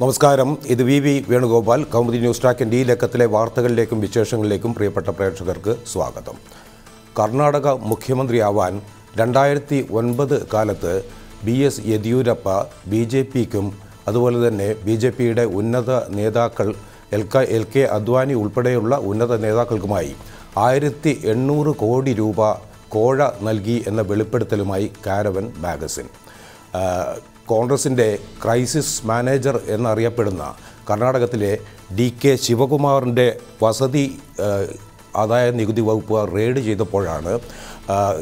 നമസ്കാരം. ഇത് V V Venugopal. Kaumudi news ട്രാക്കിന്റെ ഈ ലക്കത്തിലെ വാർത്തകളിലേക്കും വിശേഷങ്ങളിലേക്കും പ്രിയപ്പെട്ട പ്രേക്ഷകർക്ക് സ്വാഗതം. കർണാടക മുഖ്യമന്ത്രിയാവാൻ രണ്ടായിരത്തി ഒൻപത് കാലത്ത് B S Yeddyurappa B J പിക്കും അതുപോലെ തന്നെ ബി ജെ പിയുടെ ഉന്നത നേതാക്കൾ എൽ ക എൽ കെ അദ്വാനി ഉൾപ്പെടെയുള്ള ഉന്നത നേതാക്കൾക്കുമായി ആയിരത്തി എണ്ണൂറ് കോടി രൂപ കോഴ നൽകി എന്ന വെളിപ്പെടുത്തലുമായി കാരവൻ മാഗസിൻ. കോൺഗ്രസിന്റെ ക്രൈസിസ് മാനേജർ എന്നറിയപ്പെടുന്ന കർണാടകത്തിലെ ഡി കെ ശിവകുമാറിന്റെ വസതി ആദായ നികുതി വകുപ്പ് റെയ്ഡ് ചെയ്തപ്പോഴാണ്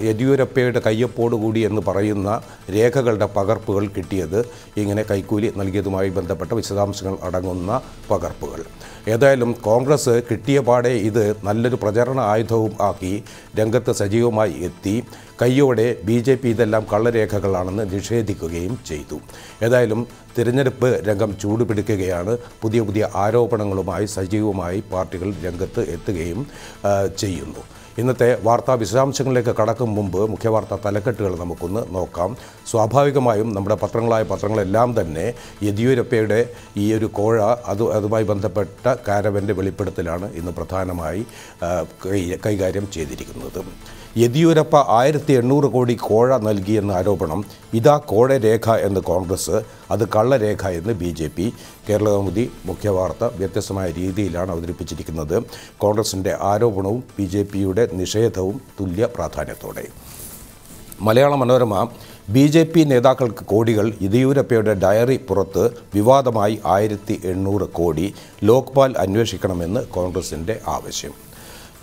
യെദ്യൂരപ്പയുടെ കയ്യൊപ്പോടുകൂടി എന്ന് പറയുന്ന രേഖകളുടെ പകർപ്പുകൾ കിട്ടിയത് ഇങ്ങനെ കൈക്കൂലി നൽകിയതുമായി ബന്ധപ്പെട്ട വിശദാംശങ്ങൾ അടങ്ങുന്ന പകർപ്പുകൾ. ഏതായാലും കോൺഗ്രസ് കിട്ടിയ പാടെ ഇത് നല്ലൊരു പ്രചരണ ആയുധവും ആക്കി രംഗത്ത് സജീവമായി എത്തി. കയ്യോടെ ബി ജെ പി ഇതെല്ലാം കള്ളരേഖകളാണെന്ന് നിഷേധിക്കുകയും ചെയ്തു. ഏതായാലും തിരഞ്ഞെടുപ്പ് രംഗം ചൂടുപിടിക്കുകയാണ്. പുതിയ പുതിയ ആരോപണങ്ങളുമായി സജീവമായി പാർട്ടികൾ രംഗത്ത് എത്തുകയും ചെയ്യുന്നു. ഇന്നത്തെ വാർത്താ വിശദാംശങ്ങളിലേക്ക് കടക്കും മുമ്പ് മുഖ്യവാർത്താ തലക്കെട്ടുകൾ നമുക്കൊന്ന് നോക്കാം. സ്വാഭാവികമായും നമ്മുടെ പത്രങ്ങളായ പത്രങ്ങളെല്ലാം തന്നെ യെദ്യൂരപ്പയുടെ ഈ ഒരു കോഴ അത് അതുമായി ബന്ധപ്പെട്ട കാരവന്റെ വെളിപ്പെടുത്തലാണ് ഇന്ന് പ്രധാനമായി കൈകാര്യം ചെയ്തിരിക്കുന്നത്. യെദ്യൂരപ്പ ആയിരത്തി എണ്ണൂറ് കോടി കോഴ നൽകിയെന്ന ആരോപണം ഇതാ കോഴരേഖ എന്ന് കോൺഗ്രസ് അത് കള്ളരേഖ എന്ന് ബി ജെ പി കേരളകൗമുദി മുഖ്യവാർത്ത വ്യത്യസ്തമായ രീതിയിലാണ് അവതരിപ്പിച്ചിരിക്കുന്നത്. കോൺഗ്രസിന്റെ ആരോപണവും ബി ജെ പിയുടെ നിഷേധവും തുല്യ പ്രാധാന്യത്തോടെ. Malayala Manorama B J P നേതാക്കൾക്ക് കോടികൾ യെദ്യൂരപ്പയുടെ ഡയറി പുറത്ത് വിവാദമായി ആയിരത്തി എണ്ണൂറ് കോടി ലോക്പാൽ അന്വേഷിക്കണമെന്ന് കോൺഗ്രസിന്റെ ആവശ്യം.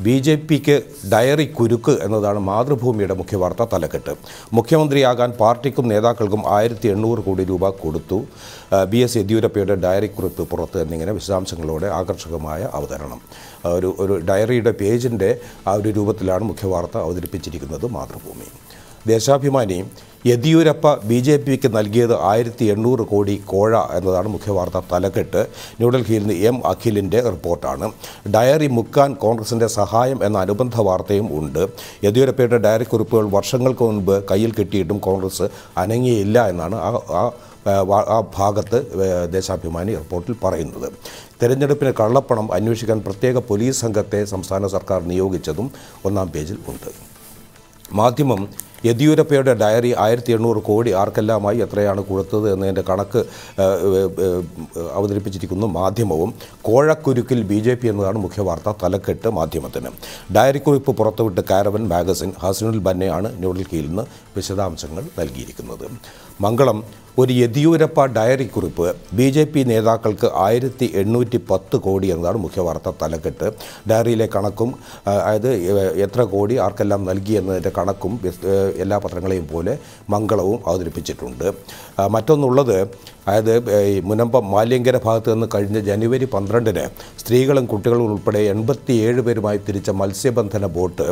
ബി ജെ പിക്ക് ഡയറി കുരുക്ക് എന്നതാണ് മാതൃഭൂമിയുടെ മുഖ്യവാർത്ത തലക്കെട്ട്. മുഖ്യമന്ത്രിയാകാൻ പാർട്ടിക്കും നേതാക്കൾക്കും ആയിരത്തി എണ്ണൂറ് കോടി രൂപ കൊടുത്തു. ബി എസ് യെദ്യൂരപ്പയുടെ ഡയറി കുറിപ്പ് പുറത്ത് എന്നിങ്ങനെ വിശദാംശങ്ങളോടെ ആകർഷകമായ അവതരണം. ഒരു ഒരു ഡയറിയുടെ പേജിന്റെ ആ ഒരു രൂപത്തിലാണ് മുഖ്യവാർത്ത അവതരിപ്പിച്ചിരിക്കുന്നത് മാതൃഭൂമി. ദേശാഭിമാനി യെദ്യൂരപ്പ ബി ജെ പിക്ക് നൽകിയത് ആയിരത്തി എണ്ണൂറ് കോടി കോഴ എന്നതാണ് മുഖ്യവാർത്ത തലക്കെട്ട്. ന്യൂഡൽഹിയിൽ നിന്ന് എം അഖിലിന്റെ റിപ്പോർട്ടാണ്. ഡയറി മുക്കാൻ കോൺഗ്രസിന്റെ സഹായം എന്ന അനുബന്ധ വാർത്തയും ഉണ്ട്. യെദ്യൂരപ്പയുടെ ഡയറി കുറിപ്പുകൾ വർഷങ്ങൾക്ക് മുൻപ് കയ്യിൽ കിട്ടിയിട്ടും കോൺഗ്രസ് അനങ്ങിയില്ല എന്നാണ് ആ ആ ഭാഗത്ത് ദേശാഭിമാനി റിപ്പോർട്ടിൽ പറയുന്നത്. തെരഞ്ഞെടുപ്പിന് കള്ളപ്പണം അന്വേഷിക്കാൻ പ്രത്യേക പോലീസ് സംഘത്തെ സംസ്ഥാന സർക്കാർ നിയോഗിച്ചതും ഒന്നാം പേജിൽ ഉണ്ട്. മാധ്യമം യെദ്യൂരപ്പയുടെ ഡയറി ആയിരത്തി എണ്ണൂറ് കോടി ആർക്കെല്ലാമായി എത്രയാണ് കൊടുത്തത് എന്നതിന്റെ കണക്ക് അവതരിപ്പിച്ചിരിക്കുന്നു മാധ്യമവും. കോഴക്കുരുക്കിൽ ബി ജെ പി എന്നതാണ് മുഖ്യവാർത്ത തലക്കെട്ട് മാധ്യമത്തിന്. ഡയറി കുറിപ്പ് പുറത്തുവിട്ട് കാരവൻ മാഗസിൻ ഹസനുൽ ബന്നയാണ് ന്യൂഡൽഹിയിൽ നിന്ന് വിശദാംശങ്ങൾ നൽകിയിരിക്കുന്നത്. മംഗളം ഒരു യെദ്യൂരപ്പ ഡയറി കുറിപ്പ്. ബി ജെ പി നേതാക്കൾക്ക് ആയിരത്തി എണ്ണൂറ്റി പത്ത് കോടി എന്നതാണ് മുഖ്യവാർത്ത തലക്കെട്ട്. ഡയറിയിലെ കണക്കും അതായത് എത്ര കോടി ആർക്കെല്ലാം നൽകി എന്നതിന്റെ കണക്കും എല്ലാ പത്രങ്ങളെയും പോലെ മംഗളവും അവതരിപ്പിച്ചിട്ടുണ്ട്. മറ്റൊന്നുള്ളത് അതായത് ഈ മുനമ്പം മാലിയങ്കര ഭാഗത്ത് നിന്ന് കഴിഞ്ഞ ജനുവരി പന്ത്രണ്ടിന് സ്ത്രീകളും കുട്ടികളും ഉൾപ്പെടെ എൺപത്തിയേഴ് പേരുമായി തിരിച്ച മത്സ്യബന്ധന ബോട്ട്.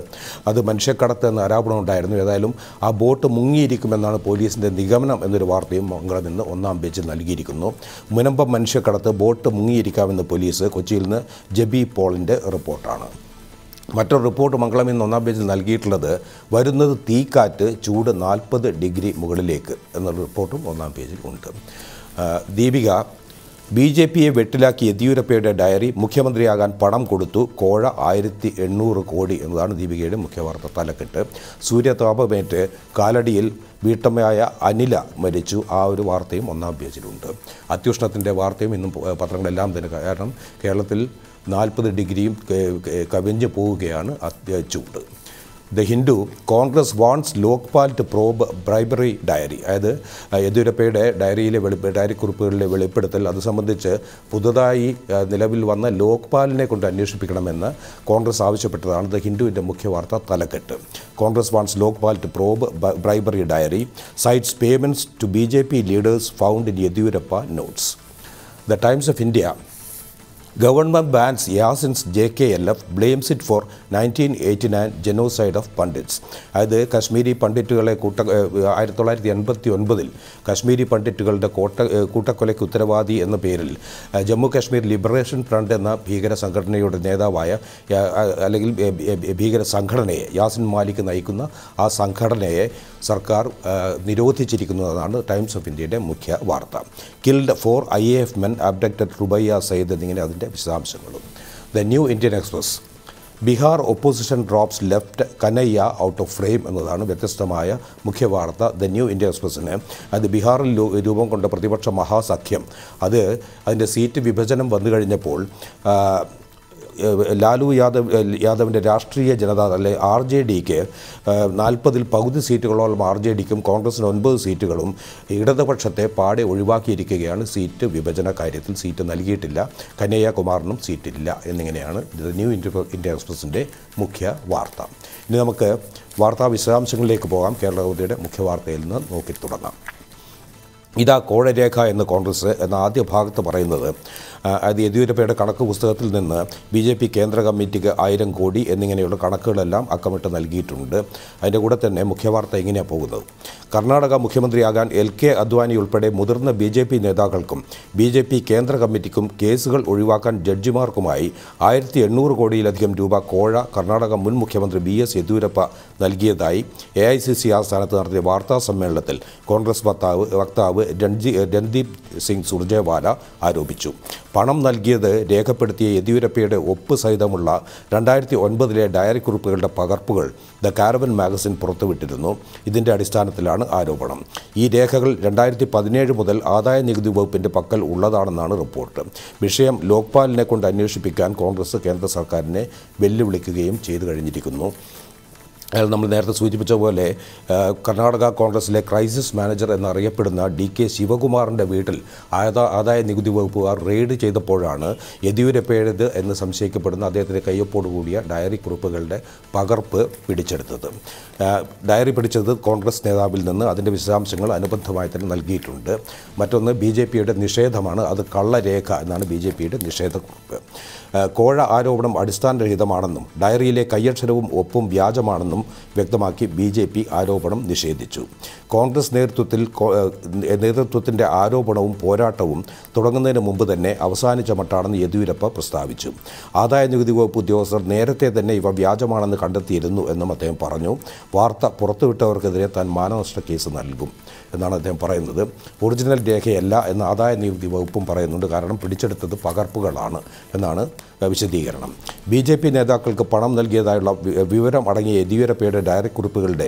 അത് മനുഷ്യക്കടത്ത് എന്ന ആരോപണം ഉണ്ടായിരുന്നു ഏതായാലും ആ ബോട്ട് മുങ്ങിയിരിക്കുമെന്നാണ് പോലീസിന്റെ നിഗമനം. എന്നൊരു വാർത്തയും മംഗളം നിന്ന് ഒന്നാം പേജിൽ നൽകിയിരിക്കുന്നു. മുനമ്പം മനുഷ്യക്കടത്ത് ബോട്ട് മുങ്ങിയിരിക്കാമെന്ന് പോലീസ് കൊച്ചിയിൽ നിന്ന് ജബി പോളിന്റെ റിപ്പോർട്ടാണ്. മറ്റൊരു റിപ്പോർട്ട് മംഗളം ഇന്ന് ഒന്നാം പേജിൽ നൽകിയിട്ടുള്ളത് വരുന്നത് തീക്കാറ്റ് ചൂട് നാൽപ്പത് ഡിഗ്രി മുകളിലേക്ക് എന്നൊരു റിപ്പോർട്ടും ഒന്നാം പേജിൽ ഉണ്ട്. ദീപിക ബി ജെ പിയെ വെട്ടിലാക്കി യെദ്യൂരപ്പയുടെ ഡയറി മുഖ്യമന്ത്രിയാകാൻ പണം കൊടുത്തു. കോഴ ആയിരത്തി എണ്ണൂറ് കോടി എന്നതാണ് ദീപികയുടെ മുഖ്യവാർത്ത തലക്കെട്ട്. സൂര്യതാപമേറ്റ് കാലടിയിൽ വീട്ടമ്മയായ അനില മരിച്ചു. ആ ഒരു വാർത്തയും ഒന്നാം പേജിലുണ്ട്. അത്യുഷ്ണത്തിന്റെ വാർത്തയും ഇന്നും പത്രങ്ങളെല്ലാം തന്നെ കാരണം കേരളത്തിൽ നാൽപ്പത് ഡിഗ്രിയും കവിഞ്ഞ് പോവുകയാണ് ചൂട്. The Hindu Congress wants Lokpal to probe bribery diary. അതായത് യെദ്യൂരപ്പയുടെ ഡയറിയിലെ വെളി ഡയറി കുറിപ്പുകളിലെ വെളിപ്പെടുത്തൽ അത് സംബന്ധിച്ച് പുതുതായി നിലവിൽ വന്ന ലോക്പാലിനെ കൊണ്ട് അന്വേഷിപ്പിക്കണമെന്ന് കോൺഗ്രസ് ആവശ്യപ്പെട്ടതാണ് ദ ഹിന്ദുവിന്റെ മുഖ്യ വാർത്ത തലക്കെട്ട്. Congress wants Lokpal to probe bribery diary cites payments to B J P leaders found in Yeddyurappa notes. The Times of India government bans Yasin's J K L F blames it for nineteen eighty nine genocide of pandits. അതായത് കശ്മീരി പണ്ഡിറ്റുകളെ കൂട്ട ആയിരത്തി തൊള്ളായിരത്തി എൺപത്തി ഒൻപതിൽ കശ്മീരി പണ്ഡിറ്റുകളുടെ കോട്ട കൂട്ടക്കൊലയ്ക്ക് ഉത്തരവാദി എന്ന പേരിൽ ജമ്മു കാശ്മീർ ലിബറേഷൻ ഫ്രണ്ട് എന്ന ഭീകര സംഘടനയുടെ നേതാവായ അല്ലെങ്കിൽ ഭീകര സംഘടനയെ യാസിൻ മാലിക് നയിക്കുന്ന ആ സംഘടനയെ സർക്കാർ നിരോധിച്ചിരിക്കുന്നതാണ് ടൈംസ് ഓഫ് ഇന്ത്യയുടെ മുഖ്യ വാർത്ത. Killed four I A F men abducted Rubaiya Sayeed എന്നിങ്ങനെ അതിന്റെ വിശദാംശങ്ങളും. The New Indian Express Bihar opposition drops left Kanhaiya out of frame എന്നതാണ് വ്യത്യസ്തമായ മുഖ്യ വാർത്ത ദ ന്യൂ ഇന്ത്യ എക്സ്പ്രസ്സിന് അത് ബീഹാറിൽ രൂപം കൊണ്ട പ്രതിപക്ഷ മഹാസഖ്യം. അത് അതിന്റെ സീറ്റ് വിഭജനം വന്നു കഴിഞ്ഞപ്പോൾ ലാലു യാദവ് യാദവിന്റെ രാഷ്ട്രീയ ജനത അല്ലെ ആർ ജെ ഡിക്ക് നാൽപ്പതിൽ പകുതി സീറ്റുകളോളം ആർ ജെ ഡിക്കും കോൺഗ്രസിന് ഒൻപത് സീറ്റുകളും ഇടതുപക്ഷത്തെ പാടെ ഒഴിവാക്കിയിരിക്കുകയാണ്. സീറ്റ് വിഭജന കാര്യത്തിൽ സീറ്റ് നൽകിയിട്ടില്ല. കന്യാകുമാറിനും സീറ്റില്ല എന്നിങ്ങനെയാണ് ന്യൂ ഇന്ത്യ ഇന്ത്യ എക്സ്പ്രസിന്റെ മുഖ്യ വാർത്ത. ഇനി നമുക്ക് വാർത്താ വിശദാംശങ്ങളിലേക്ക് പോകാം. കേരള മുഖ്യ വാർത്തയിൽ നിന്ന് നോക്കി തുടങ്ങാം. ഇതാ കോഴരേഖ എന്ന് കോൺഗ്രസ് എന്ന ആദ്യ ഭാഗത്ത് പറയുന്നത് അത് യെദ്യൂരപ്പയുടെ കണക്ക് പുസ്തകത്തിൽ നിന്ന് ബി ജെ പി കേന്ദ്ര കമ്മിറ്റിക്ക് ആയിരം കോടി എന്നിങ്ങനെയുള്ള കണക്കുകളെല്ലാം അക്കമിട്ട് നൽകിയിട്ടുണ്ട്. അതിന്റെ കൂടെ തന്നെ മുഖ്യവാർത്ത എങ്ങനെയാണ് പോകുന്നത്? കർണാടക മുഖ്യമന്ത്രിയാകാൻ എൽ കെ അദ്വാനി ഉൾപ്പെടെ മുതിർന്ന ബി ജെ പി നേതാക്കൾക്കും ബി ജെ പി കേന്ദ്ര കമ്മിറ്റിക്കും കേസുകൾ ഒഴിവാക്കാൻ ജഡ്ജിമാർക്കുമായി ആയിരത്തി എണ്ണൂറ് കോടിയിലധികം രൂപ കോഴ കർണാടക മുൻ മുഖ്യമന്ത്രി ബി എസ് യെദ്യൂരപ്പ നൽകിയതായി എ ഐ സി സി ആസ്ഥാനത്ത് നടത്തിയ വാർത്താ സമ്മേളനത്തിൽ കോൺഗ്രസ് വക്താവ് വക്താവ് രൺജി രൺദീപ് സിംഗ് സുർജേവാല ആരോപിച്ചു. പണം നൽകിയത് രേഖപ്പെടുത്തിയ യെദ്യൂരപ്പയുടെ ഒപ്പ് സഹിതമുള്ള രണ്ടായിരത്തി ഒൻപതിലെ ഡയറി കുറിപ്പുകളുടെ പകർപ്പുകൾ ദ കാരവൻ മാഗസിൻ പുറത്തുവിട്ടിരുന്നു. ഇതിന്റെ അടിസ്ഥാനത്തിലാണ് ആരോപണം. ഈ രേഖകൾ രണ്ടായിരത്തി പതിനേഴ് മുതൽ ആദായ നികുതി വകുപ്പിന്റെ പക്കൽ ഉള്ളതാണെന്നാണ് റിപ്പോർട്ട്. വിഷയം ലോക്പാലിനെ കൊണ്ട് അന്വേഷിപ്പിക്കാൻ കോൺഗ്രസ് കേന്ദ്ര സർക്കാരിനെ വെല്ലുവിളിക്കുകയും ചെയ്തു കഴിഞ്ഞിരിക്കുന്നു. അയാൾ നമ്മൾ നേരത്തെ സൂചിപ്പിച്ച പോലെ കർണാടക കോൺഗ്രസിലെ ക്രൈസിസ് മാനേജർ എന്നറിയപ്പെടുന്ന ഡി കെ ശിവകുമാറിന്റെ വീട്ടിൽ ആദാ ആദായ നികുതി വകുപ്പുകാർ റെയ്ഡ് ചെയ്തപ്പോഴാണ് യെദ്യൂരപ്പയുടേത് എന്ന് സംശയിക്കപ്പെടുന്ന അദ്ദേഹത്തിന്റെ കയ്യൊപ്പോടുകൂടിയ ഡയറി കുറിപ്പുകളുടെ പകർപ്പ് പിടിച്ചെടുത്തത്. ഡയറി പിടിച്ചത് കോൺഗ്രസ് നേതാവിൽ നിന്ന് അതിന്റെ വിശദാംശങ്ങൾ അനുബന്ധമായി തന്നെ നൽകിയിട്ടുണ്ട്. മറ്റൊന്ന് ബി ജെ പിയുടെ നിഷേധമാണ് അത് കള്ളരേഖ എന്നാണ് ബി ജെ പിയുടെ നിഷേധക്കുറിപ്പ്. കോഴ ആരോപണം അടിസ്ഥാനരഹിതമാണെന്നും ഡയറിയിലെ കയ്യക്ഷരവും ഒപ്പും വ്യാജമാണെന്നും വ്യക്തമാക്കി ബി ജെ പി ആരോപണം നിഷേധിച്ചു. കോൺഗ്രസ് നേതൃത്വത്തിൽ നേതൃത്വത്തിന്റെ ആരോപണവും പോരാട്ടവും തുടങ്ങുന്നതിന് മുമ്പ് തന്നെ അവസാനിച്ച മട്ടാണെന്ന് യെദ്യൂരപ്പ പ്രസ്താവിച്ചു. ആദായ നികുതി വകുപ്പ് ഉദ്യോഗസ്ഥർ നേരത്തെ തന്നെ ഇവ വ്യാജമാണെന്ന് കണ്ടെത്തിയിരുന്നു എന്നും അദ്ദേഹം പറഞ്ഞു. വാർത്ത പുറത്തുവിട്ടവർക്കെതിരെ താൻ മാനനഷ്ട കേസ് നൽകും എന്നാണ് അദ്ദേഹം പറയുന്നത്. ഒറിജിനൽ രേഖയല്ല എന്ന് ആദായ നികുതി വകുപ്പും പറയുന്നുണ്ട്. കാരണം പിടിച്ചെടുത്തത് പകർപ്പുകളാണ് എന്നാണ് വിശദീകരണം. ബി ജെ പി നേതാക്കൾക്ക് പണം നൽകിയതായുള്ള വിവരം അടങ്ങിയ യെദ്യൂരപ്പയുടെ ഡയറി കുറിപ്പുകളുടെ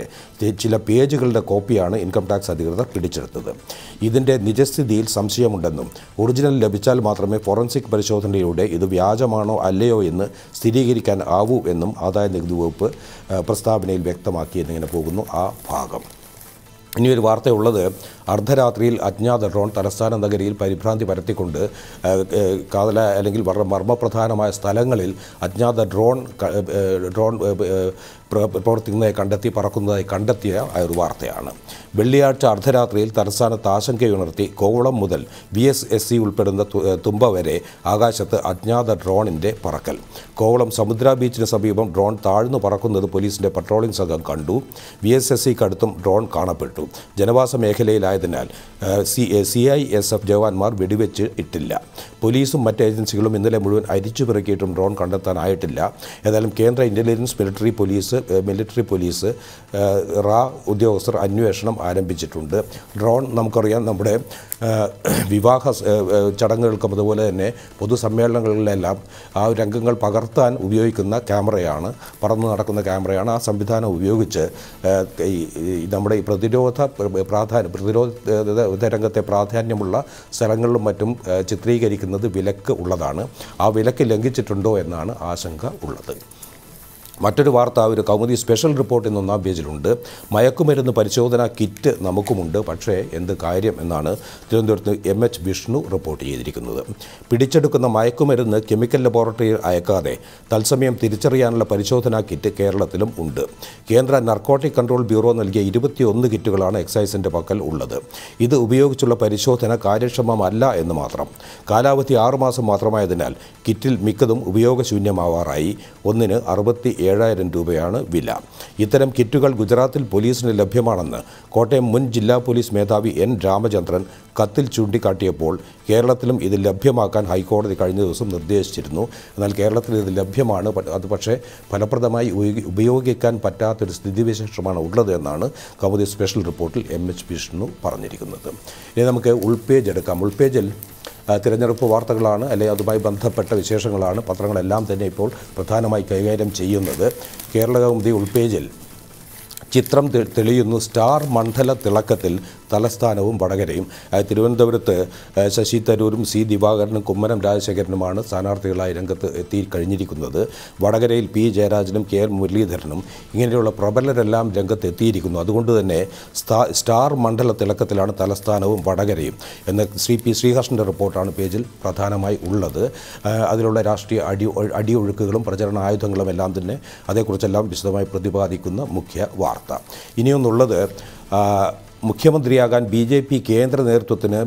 ചില പേജുകളുടെ കോപ്പിയാണ് ഇൻകം ടാക്സ് അധികൃതർ പിടിച്ചെടുത്തത്. ഇതിന്റെ നിജസ്ഥിതിയിൽ സംശയമുണ്ടെന്നും ഒറിജിനൽ ലഭിച്ചാൽ മാത്രമേ ഫോറൻസിക് പരിശോധനയിലൂടെ ഇത് വ്യാജമാണോ അല്ലയോ എന്ന് സ്ഥിരീകരിക്കാൻ ആവൂ എന്നും ആദായ നികുതി വകുപ്പ് പ്രസ്താവനയിൽ വ്യക്തമാക്കി എന്നിങ്ങനെ പോകുന്നു ആ ഭാഗം. ഇനിയൊരു വാർത്തയുള്ളത്. അർദ്ധരാത്രിയിൽ അജ്ഞാത ഡ്രോൺ തലസ്ഥാന നഗരിയിൽ പരിഭ്രാന്തി പരത്തിക്കൊണ്ട് കാതല അല്ലെങ്കിൽ വളരെ മർമ്മപ്രധാനമായ സ്ഥലങ്ങളിൽ അജ്ഞാത ഡ്രോൺ ഡ്രോൺ പ്രവർത്തിക്കുന്നതായി കണ്ടെത്തി പറക്കുന്നതായി കണ്ടെത്തിയ ഒരു വാർത്തയാണ്. വെള്ളിയാഴ്ച അർദ്ധരാത്രിയിൽ തലസ്ഥാനത്ത് ആശങ്കയുണർത്തി കോവളം മുതൽ വി എസ് എസ് സി ഉൾപ്പെടുന്ന തുമ്പ വരെ ആകാശത്ത് അജ്ഞാത ഡ്രോണിന്റെ പറക്കൽ. കോവളം സമുദ്ര ബീച്ചിന് സമീപം ഡ്രോൺ താഴ്ന്നു പറക്കുന്നത് പോലീസിന്റെ പട്രോളിംഗ് സംഘം കണ്ടു. വി എസ് എസ് സിക്കടുത്തും ഡ്രോൺ കാണപ്പെട്ടു. ജനവാസ മേഖലയിലായതിനാൽ C C I S F ജവാന്മാർ വെടിവെച്ച് ഇട്ടില്ല. പോലീസും മറ്റ് ഏജൻസികളും ഇന്നലെ മുഴുവൻ അരിച്ചു പിറക്കിയിട്ടും ഡ്രോൺ കണ്ടെത്താനായിട്ടില്ല. ഏതായാലും കേന്ദ്ര intelligence military police military police റാ ഉദ്യോഗസ്ഥർ അന്വേഷണം ആരംഭിച്ചിട്ടുണ്ട്. ഡ്രോൺ നമുക്കറിയാം നമ്മുടെ വിവാഹ ചടങ്ങുകൾക്കും അതുപോലെ തന്നെ പൊതുസമ്മേളനങ്ങളിലെല്ലാം ആ രംഗങ്ങൾ പകർത്താൻ ഉപയോഗിക്കുന്ന ക്യാമറയാണ് പറന്നു നടക്കുന്ന ക്യാമറയാണ്. ആ സംവിധാനം ഉപയോഗിച്ച് നമ്മുടെ ഈ പ്രതിരോധ പ്ര- പ്രാധാന്യം പ്രതിരോധ രംഗത്തെ പ്രാധാന്യമുള്ള സ്ഥലങ്ങളിലും മറ്റും ചിത്രീകരിക്കുന്നത് വിലക്ക് ഉള്ളതാണ്. ആ വിലക്ക് ലംഘിച്ചിട്ടുണ്ടോ എന്നാണ് ആശങ്ക ഉള്ളത്. മറ്റൊരു വാർത്ത ഒരു കൗമുദി സ്പെഷ്യൽ റിപ്പോർട്ട് ഇന്ന് ഒന്നാം പേജിലുണ്ട്. മയക്കുമരുന്ന് പരിശോധന കിറ്റ് നമുക്കുമുണ്ട്. പക്ഷേ എന്ത് കാര്യം എന്നാണ് തിരുവനന്തപുരത്ത് എം എച്ച് വിഷ്ണു റിപ്പോർട്ട് ചെയ്തിരിക്കുന്നത്. പിടിച്ചെടുക്കുന്ന മയക്കുമരുന്ന് കെമിക്കൽ ലബോറട്ടറിയിൽ അയക്കാതെ തത്സമയം തിരിച്ചറിയാനുള്ള പരിശോധനാ കിറ്റ് കേരളത്തിലും ഉണ്ട്. കേന്ദ്ര നർക്കോട്ടിക് കൺട്രോൾ ബ്യൂറോ നൽകിയ ഇരുപത്തിയൊന്ന് കിറ്റുകളാണ് എക്സൈസിന്റെ പക്കൽ ഉള്ളത്. ഇത് ഉപയോഗിച്ചുള്ള പരിശോധന കാര്യക്ഷമമല്ല എന്ന് മാത്രം. കാലാവധി ആറുമാസം മാത്രമായതിനാൽ കിറ്റിൽ മിക്കതും ഉപയോഗശൂന്യമാവാറായി. ഒന്നിന് അറുപത്തി ഏഴായിരം രൂപയാണ് വില. ഇത്തരം കിറ്റുകൾ ഗുജറാത്തിൽ പോലീസിന് ലഭ്യമാണെന്ന് കോട്ടയം മുൻ ജില്ലാ പോലീസ് മേധാവി എൻ രാമചന്ദ്രൻ കത്തിൽ ചൂണ്ടിക്കാട്ടിയപ്പോൾ കേരളത്തിലും ഇത് ലഭ്യമാക്കാൻ ഹൈക്കോടതി കഴിഞ്ഞ ദിവസം നിർദ്ദേശിച്ചിരുന്നു. എന്നാൽ കേരളത്തിൽ ഇത് ലഭ്യമാണ്. അത് പക്ഷേ ഫലപ്രദമായി ഉപയോഗി- ഉപയോഗിക്കാൻ പറ്റാത്തൊരു സ്ഥിതിവിശേഷമാണ് ഉള്ളത് എന്നാണ് കൗമുദി സ്പെഷ്യൽ റിപ്പോർട്ടിൽ എം എച്ച് വിഷ്ണു പറഞ്ഞിരിക്കുന്നത്. ഇനി നമുക്ക് ഉൾപേജ് എടുക്കാം. ഉൾപേജിൽ തിരഞ്ഞെടുപ്പ് വാർത്തകളാണ് അല്ലെങ്കിൽ അതുമായി ബന്ധപ്പെട്ട വിശേഷങ്ങളാണ്. പത്രങ്ങളെല്ലാം തന്നെ ഇപ്പോൾ പ്രധാനമായി കൈകാര്യം ചെയ്യുന്നത്. കേരളകൗമുദി ഉൾപേജിൽ ചിത്രം തെളിയുന്നു. സ്റ്റാർ മണ്ഡല തിളക്കത്തിൽ തലസ്ഥാനവും വടകരയും. തിരുവനന്തപുരത്ത് ശശി തരൂരും സി ദിവാകരനും കുമ്മനം രാജശേഖരനുമാണ് സ്ഥാനാർത്ഥികളായി രംഗത്ത് എത്തി കഴിഞ്ഞിരിക്കുന്നത്. വടകരയിൽ പി ജയരാജനും കെ എൽ മുരളീധരനും ഇങ്ങനെയുള്ള പ്രബലരെല്ലാം രംഗത്ത് എത്തിയിരിക്കുന്നു. അതുകൊണ്ട് തന്നെ സ്റ്റാർ മണ്ഡല തിളക്കത്തിലാണ് തലസ്ഥാനവും വടകരയും. എന്ന ശ്രീ പി ശ്രീകൃഷ്ണന്റെ റിപ്പോർട്ടാണ് പേജിൽ പ്രധാനമായി ഉള്ളത്. അതിലുള്ള രാഷ്ട്രീയ അടി അടിയൊഴുക്കുകളും പ്രചരണ ആയുധങ്ങളും എല്ലാം തന്നെ അതേക്കുറിച്ചെല്ലാം വിശദമായി പ്രതിപാദിക്കുന്ന മുഖ്യ വാർത്ത. ഇനിയൊന്നുള്ളത് മുഖ്യമന്ത്രിയാകാൻ ബി ജെ പി കേന്ദ്ര നേതൃത്വത്തിന്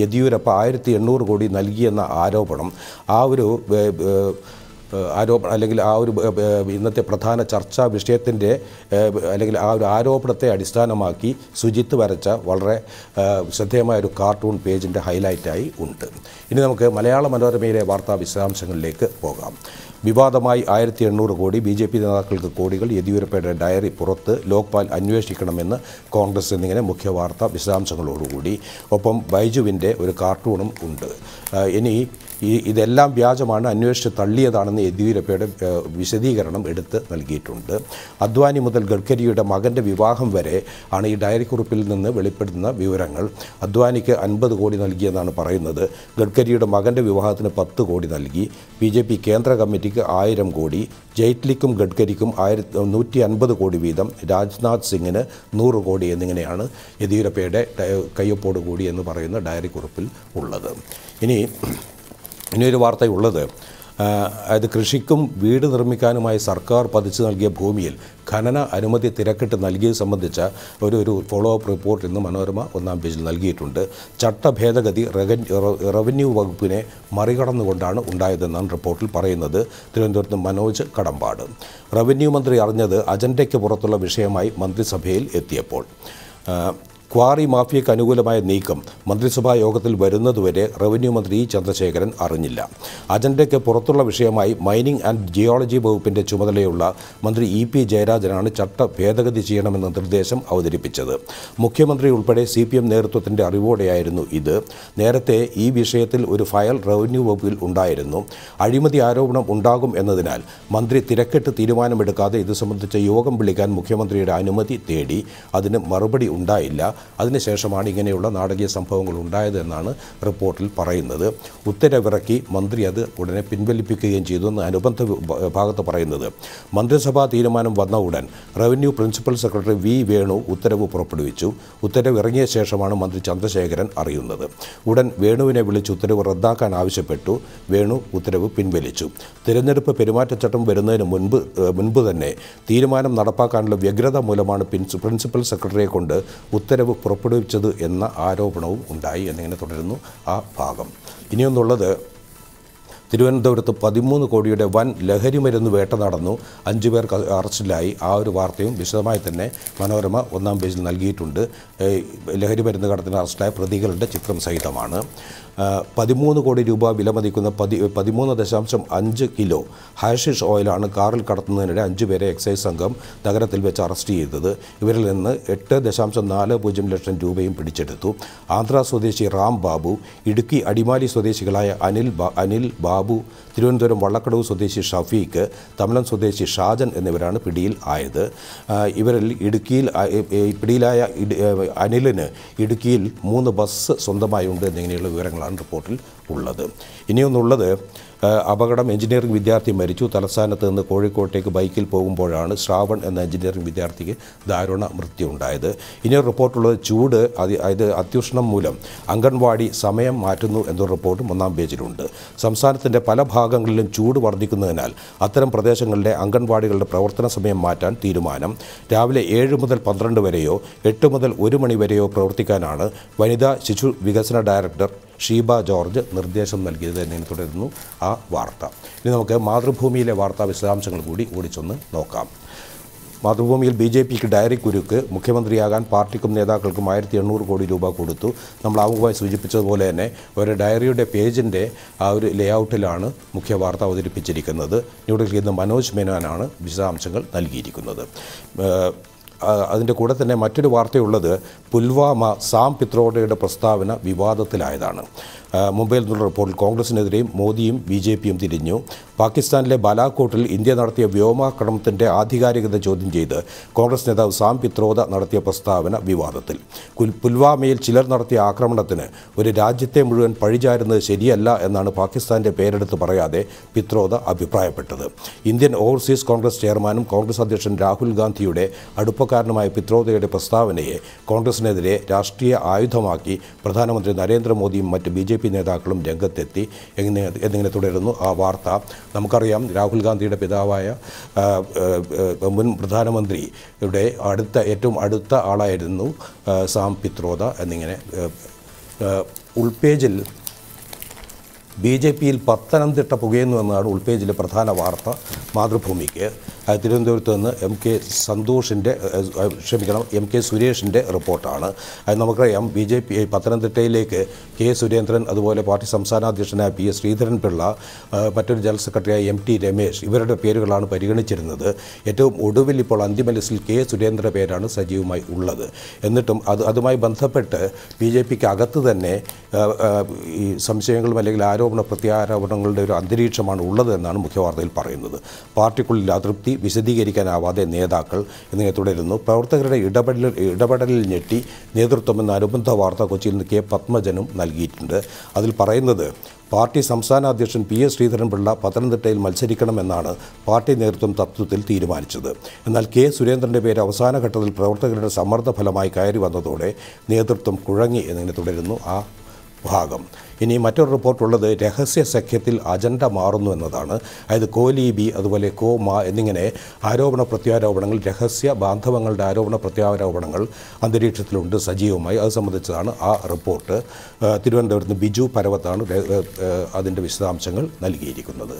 യെദ്യൂരപ്പ ആയിരത്തി എണ്ണൂറ് കോടി നൽകിയെന്ന ആരോപണം. ആ ഒരു ആരോപണം അല്ലെങ്കിൽ ആ ഒരു ഇന്നത്തെ പ്രധാന ചർച്ചാ വിഷയത്തിന്റെ അല്ലെങ്കിൽ ആ ഒരു ആരോപണത്തെ അടിസ്ഥാനമാക്കി സുജിത്ത് വരച്ച വളരെ ശ്രദ്ധേയമായ ഒരു കാർട്ടൂൺ പേജിന്റെ ഹൈലൈറ്റായി ഉണ്ട്. ഇനി നമുക്ക് മലയാള മനോരമയിലെ വാർത്താ വിശദാംശങ്ങളിലേക്ക് പോകാം. വിവാദമായി ആയിരത്തി എണ്ണൂറ് കോടി ബി ജെ പി നേതാക്കൾക്ക് കോടികൾ യെദ്യൂരപ്പയുടെ ഡയറി പുറത്ത് ലോക്പാൽ അന്വേഷിക്കണമെന്ന് കോൺഗ്രസ് എന്നിങ്ങനെ മുഖ്യ വാർത്ത വിശദാംശങ്ങളോടുകൂടി. ഒപ്പം ബൈജുവിന്റെ ഒരു കാർട്ടൂണും ഉണ്ട്. ഇനി ഈ ഇതെല്ലാം വ്യാജമാണ് അന്വേഷിച്ച് തള്ളിയതാണെന്ന് യെദ്യൂരപ്പയുടെ വിശദീകരണം എടുത്ത് നൽകിയിട്ടുണ്ട്. അദ്വാനി മുതൽ ഗഡ്കരിയുടെ മകന്റെ വിവാഹം വരെ ആണ് ഈ ഡയറി കുറിപ്പിൽ നിന്ന് വെളിപ്പെടുന്ന വിവരങ്ങൾ. അദ്വാനിക്ക് അൻപത് കോടി നൽകിയെന്നാണ് പറയുന്നത്. ഗഡ്കരിയുടെ മകന്റെ വിവാഹത്തിന് പത്ത് കോടി നൽകി. ബി ജെ പി കേന്ദ്ര കമ്മിറ്റിക്ക് ആയിരം കോടി. ജെയ്റ്റ്ലിക്കും ഗഡ്കരിക്കും ആയിരത്തി നൂറ്റി അൻപത് കോടി വീതം. രാജ്നാഥ് സിംഗിന് നൂറ് കോടി എന്നിങ്ങനെയാണ് യെദ്യൂരപ്പയുടെ കയ്യൊപ്പോട് കൂടി എന്ന് പറയുന്ന ഡയറി കുറിപ്പിൽ ഉള്ളത്. ഇനി ഇനിയൊരു വാർത്തയുള്ളത്. അതായത് കൃഷിക്കും വീട് നിർമ്മിക്കാനുമായി സർക്കാർ പതിച്ചു നൽകിയ ഭൂമിയിൽ ഖനന അനുമതി തിരക്കിട്ട് നൽകിയത് സംബന്ധിച്ച ഒരു ഒരു ഫോളോ അപ്പ് റിപ്പോർട്ട് ഇന്ന് മനോരമ ഒന്നാം പേജിൽ നൽകിയിട്ടുണ്ട്. ചട്ടഭേദഗതി റവന്യൂ വകുപ്പിനെ മറികടന്നുകൊണ്ടാണ് ഉണ്ടായതെന്നാണ് റിപ്പോർട്ടിൽ പറയുന്നത്. തിരുവനന്തപുരത്ത് മനോജ് കടമ്പാട്. റവന്യൂ മന്ത്രി അറിഞ്ഞത് അജണ്ടയ്ക്ക് പുറത്തുള്ള വിഷയമായി മന്ത്രിസഭയിൽ എത്തിയപ്പോൾ. ക്വാറി മാഫിയയ്ക്ക് അനുകൂലമായ നീക്കം മന്ത്രിസഭാ യോഗത്തിൽ വരുന്നതുവരെ റവന്യൂ മന്ത്രി ചന്ദ്രശേഖരൻ അറിഞ്ഞില്ല. അജണ്ടയ്ക്ക് പുറത്തുള്ള വിഷയമായി മൈനിംഗ് ആൻഡ് ജിയോളജി വകുപ്പിന്റെ ചുമതലയുള്ള മന്ത്രി ഇ പി ജയരാജനാണ് ചട്ട ഭേദഗതി ചെയ്യണമെന്ന നിർദ്ദേശം അവതരിപ്പിച്ചത്. മുഖ്യമന്ത്രി ഉൾപ്പെടെ സി പി എം അറിവോടെയായിരുന്നു ഇത്. നേരത്തെ ഈ വിഷയത്തിൽ ഒരു ഫയൽ റവന്യൂ വകുപ്പിൽ ഉണ്ടായിരുന്നു. അഴിമതി ആരോപണം ഉണ്ടാകും എന്നതിനാൽ മന്ത്രി തിരക്കിട്ട് തീരുമാനമെടുക്കാതെ ഇത് സംബന്ധിച്ച യോഗം വിളിക്കാൻ മുഖ്യമന്ത്രിയുടെ അനുമതി തേടി. അതിന് മറുപടി ഉണ്ടായില്ല. അതിനുശേഷമാണ് ഇങ്ങനെയുള്ള നാടകീയ സംഭവങ്ങൾ ഉണ്ടായത് എന്നാണ് റിപ്പോർട്ടിൽ പറയുന്നത്. ഉത്തരവിറക്കി മന്ത്രി അത് ഉടനെ പിൻവലിപ്പിക്കുകയും ചെയ്തു എന്ന് അനുബന്ധ ഭാഗത്ത് പറയുന്നത്. മന്ത്രിസഭാ തീരുമാനം വന്ന ഉടൻ revenue principal secretary V Venu ഉത്തരവ് പുറപ്പെടുവിച്ചു. ഉത്തരവ് ഇറങ്ങിയ ശേഷമാണ് മന്ത്രി ചന്ദ്രശേഖരൻ അറിയുന്നത്. ഉടൻ വേണുവിനെ വിളിച്ച് ഉത്തരവ് റദ്ദാക്കാൻ ആവശ്യപ്പെട്ടു. വേണു ഉത്തരവ് പിൻവലിച്ചു. തിരഞ്ഞെടുപ്പ് പെരുമാറ്റച്ചട്ടം വരുന്നതിന് മുൻപ് മുൻപ് തന്നെ തീരുമാനം നടപ്പാക്കാനുള്ള വ്യഗ്രത മൂലമാണ് പ്രിൻസിപ്പൽ സെക്രട്ടറിയെ കൊണ്ട് ഉത്തരവ് പുറപ്പെടുവിച്ചത് എന്ന ആരോപണവും ഉണ്ടായി എന്നിങ്ങനെ തുടരുന്നു ആ ഭാഗം. ഇനിയൊന്നുള്ളത് തിരുവനന്തപുരത്ത് പതിമൂന്ന് കോടിയുടെ വൻ ലഹരി മരുന്ന് വേട്ട നടന്നു. അഞ്ചു പേർ അറസ്റ്റിലായി. ആ ഒരു വാർത്തയും വിശദമായി തന്നെ മനോരമ ഒന്നാം പേജിൽ നൽകിയിട്ടുണ്ട്. ഏഹ് ലഹരി മരുന്ന് കടത്തിന് അറസ്റ്റിലായ പ്രതികളുടെ ചിത്രം സഹിതമാണ്. പതിമൂന്ന് കോടി രൂപ വിലമതിക്കുന്ന പതി പതിമൂന്ന് ദശാംശം അഞ്ച് കിലോ ഹാഷിഷ് ഓയിലാണ് കാറിൽ കടത്തുന്നതിനിടെ അഞ്ചു പേരെ എക്സൈസ് സംഘം നഗരത്തിൽ വെച്ച് അറസ്റ്റ് ചെയ്തത്. ഇവരിൽ നിന്ന് എട്ട് ദശാംശം നാല് പൂജ്യം ലക്ഷം രൂപയും പിടിച്ചെടുത്തു. ആന്ധ്ര സ്വദേശി റാം ബാബു ഇടുക്കി അടിമാലി സ്വദേശികളായ അനിൽ അനിൽ ബാബു തിരുവനന്തപുരം വള്ളക്കടവ് സ്വദേശി ഷഫീഖ് തമിഴൻ സ്വദേശി ഷാജൻ എന്നിവരാണ് പിടിയിൽ ആയത്. ഇവരിൽ ഇടുക്കിയിൽ പിടിയിലായ അനിലിന് ഇടുക്കിയിൽ മൂന്ന് ബസ് സ്വന്തമായി ഉണ്ട് എന്നിങ്ങനെയുള്ള വിവരങ്ങളാണ് റിപ്പോർട്ടിൽ ഉള്ളത്. ഇനിയൊന്നുള്ളത് അപകടം എഞ്ചിനീയറിംഗ് വിദ്യാർത്ഥി മരിച്ചു. തലസ്ഥാനത്ത് നിന്ന് കോഴിക്കോട്ടേക്ക് ബൈക്കിൽ പോകുമ്പോഴാണ് ശ്രാവൺ എന്ന എഞ്ചിനീയറിംഗ് വിദ്യാർത്ഥിക്ക് ദാരുണ മൃത്യു ഉണ്ടായത് ഇനി റിപ്പോർട്ടുള്ളത് ചൂട് അതി അത് അത്യുഷ്ണം മൂലം. അംഗൻവാടി സമയം മാറ്റുന്നു എന്നൊരു റിപ്പോർട്ടും ഒന്നാം പേജിലുണ്ട്. സംസ്ഥാനത്തിന്റെ പല ഭാഗങ്ങളിലും ചൂട് വർദ്ധിക്കുന്നതിനാൽ അത്തരം പ്രദേശങ്ങളിലെ അംഗൻവാടികളുടെ പ്രവർത്തന സമയം മാറ്റാൻ തീരുമാനം. രാവിലെ ഏഴ് മുതൽ പന്ത്രണ്ട് വരെയോ എട്ട് മുതൽ ഒരു മണി വരെയോ പ്രവർത്തിക്കാനാണ് വനിതാ ശിശു വികസന ഡയറക്ടർ ഷീബ ജോർജ് നിർദ്ദേശം നൽകിയത് എന്നതിനെ തുടരുന്നു ആ വാർത്ത. ഇനി നമുക്ക് മാതൃഭൂമിയിലെ വാർത്താ വിശദാംശങ്ങൾ കൂടി ഓടിച്ചൊന്ന് നോക്കാം. മാതൃഭൂമിയിൽ ബി ജെ പിക്ക് ഡയറി കുരുക്ക് മുഖ്യമന്ത്രിയാകാൻ പാർട്ടിക്കും നേതാക്കൾക്കും ആയിരത്തി എണ്ണൂറ് കോടി രൂപ കൊടുത്തു. നമ്മൾ ആമുഖമായി സൂചിപ്പിച്ചതുപോലെ തന്നെ ഒരു ഡയറിയുടെ പേജിന്റെ ആ ഒരു ലേഔട്ടിലാണ് മുഖ്യ വാർത്ത അവതരിപ്പിച്ചിരിക്കുന്നത്. ന്യൂഡൽഹിയിൽ നിന്ന് മനോജ് മേനോനാണ് വിശദാംശങ്ങൾ നൽകിയിരിക്കുന്നത്. അതിന്റെ കൂടെ തന്നെ മറ്റൊരു വാർത്തയുള്ളത് പുൽവാമ സാം പിത്രോഡയുടെ പ്രസ്താവന വിവാദത്തിലായതാണ്. മുംബൈയിൽ നിന്നുള്ള റിപ്പോർട്ടിൽ കോൺഗ്രസിനെതിരെയും മോദിയും ബി ജെ പിയും തിരിഞ്ഞു. പാകിസ്ഥാനിലെ ബാലാക്കോട്ടിൽ ഇന്ത്യ നടത്തിയ വ്യോമാക്രമണത്തിന്റെ ആധികാരികത ചോദ്യം ചെയ്ത് കോൺഗ്രസ് നേതാവ് സാം പിത്രോദ നടത്തിയ പ്രസ്താവന വിവാദത്തിൽ. പുൽവാമയിൽ ചിലർ നടത്തിയ ആക്രമണത്തിന് ഒരു രാജ്യത്തെ മുഴുവൻ പഴിചാരുന്നത് ശരിയല്ല എന്നാണ് പാകിസ്ഥാന്റെ പേരെടുത്ത് പറയാതെ പിത്രോദ അഭിപ്രായപ്പെട്ടത്. ഇന്ത്യൻ ഓവർസീസ് കോൺഗ്രസ് ചെയർമാനും കോൺഗ്രസ് അധ്യക്ഷൻ രാഹുൽ ഗാന്ധിയുടെ അടുപ്പക്കാരനുമായ പിത്രോദയുടെ പ്രസ്താവനയെ കോൺഗ്രസിനെതിരെ രാഷ്ട്രീയ ആയുധമാക്കി പ്രധാനമന്ത്രി നരേന്ദ്രമോദിയും മറ്റ് ബി പി നേതാക്കളും രംഗത്തെത്തി എങ്ങനെ എന്നിങ്ങനെ തുടരുന്നു? ആ വാർത്ത നമുക്കറിയാം. രാഹുൽ ഗാന്ധിയുടെ പിതാവായ മുൻ പ്രധാനമന്ത്രിയുടെ അടുത്ത ഏറ്റവും അടുത്ത ആളായിരുന്നു സാം പിത്രോദ എന്നിങ്ങനെ ഉൾപേജിൽ ബി ജെ പിയിൽ പത്തനംതിട്ട പുകയുന്നു എന്നാണ് ഉൾപേജിലെ പ്രധാന വാർത്ത മാതൃഭൂമിക്ക്. തിരുവനന്തപുരത്ത് നിന്ന് എം കെ സന്തോഷിന്റെ ക്ഷമിക്കണം എം കെ സുരേഷിന്റെ റിപ്പോർട്ടാണ്. അത് നമുക്കറിയാം ബി ജെ പി പത്തനംതിട്ടയിലേക്ക് കെ സുരേന്ദ്രൻ അതുപോലെ പാർട്ടി സംസ്ഥാന അധ്യക്ഷനായ പി എസ് ശ്രീധരൻപിള്ള മറ്റൊരു ജനറൽ സെക്രട്ടറിയായ എം ടി രമേശ് ഇവരുടെ പേരുകളാണ് പരിഗണിച്ചിരുന്നത്. ഏറ്റവും ഒടുവിൽ ഇപ്പോൾ അന്തിമ ലിസ്റ്റിൽ കെ സുരേന്ദ്രന്റെ പേരാണ് സജീവമായി ഉള്ളത്. എന്നിട്ടും അത് അതുമായി ബന്ധപ്പെട്ട് ബി ജെ പിക്ക് അകത്ത് തന്നെ ഈ സംശയങ്ങളും അല്ലെങ്കിൽ ആരോപണ പ്രത്യാരോപണങ്ങളുടെ ഒരു അന്തരീക്ഷമാണ് ഉള്ളതെന്നാണ് മുഖ്യവാർത്തയിൽ പറയുന്നത്. പാർട്ടിക്കുള്ളിൽ അതൃപ്തി വിശദീകരിക്കാനാവാതെ നേതാക്കൾ എന്നിങ്ങനെ തുടരുന്നു. പ്രവർത്തകരുടെ ഇടപെടൽ ഇടപെടലിൽ ഞെട്ടി നേതൃത്വം എന്ന അനുബന്ധ വാർത്ത കൊച്ചിയിൽ നിന്ന് കെ. പത്മജനും നൽകിയിട്ടുണ്ട്. അതിൽ പറയുന്നത് പാർട്ടി സംസ്ഥാന അധ്യക്ഷൻ പി. എസ്. ശ്രീധരൻപിള്ള പത്തനംതിട്ടയിൽ മത്സരിക്കണമെന്നാണ് പാർട്ടി നേതൃത്വം തത്വത്തിൽ തീരുമാനിച്ചത്. എന്നാൽ കെ. സുരേന്ദ്രന്റെ പേര് അവസാന ഘട്ടത്തിൽ പ്രവർത്തകരുടെ സമ്മർദ്ദ ഫലമായി കയറി വന്നതോടെ നേതൃത്വം കുഴങ്ങി എന്നിങ്ങനെ തുടരുന്നു. ആ ഭാഗം. ഇനി മറ്റൊരു റിപ്പോർട്ടുള്ളത് രഹസ്യ സഖ്യത്തിൽ അജണ്ട മാറുന്നു എന്നതാണ്. അതായത് കോലി ബി അതുപോലെ കോ മാ എന്നിങ്ങനെ ആരോപണ പ്രത്യാരോപണങ്ങൾ രഹസ്യ ബാന്ധവങ്ങളുടെ ആരോപണ പ്രത്യാരോപണങ്ങൾ അന്തരീക്ഷത്തിലുണ്ട് സജീവമായി. അത് സംബന്ധിച്ചതാണ് ആ റിപ്പോർട്ട്. തിരുവനന്തപുരത്ത് ബിജു പരവത്താണ് അതിന്റെ വിശദാംശങ്ങൾ നൽകിയിരിക്കുന്നത്.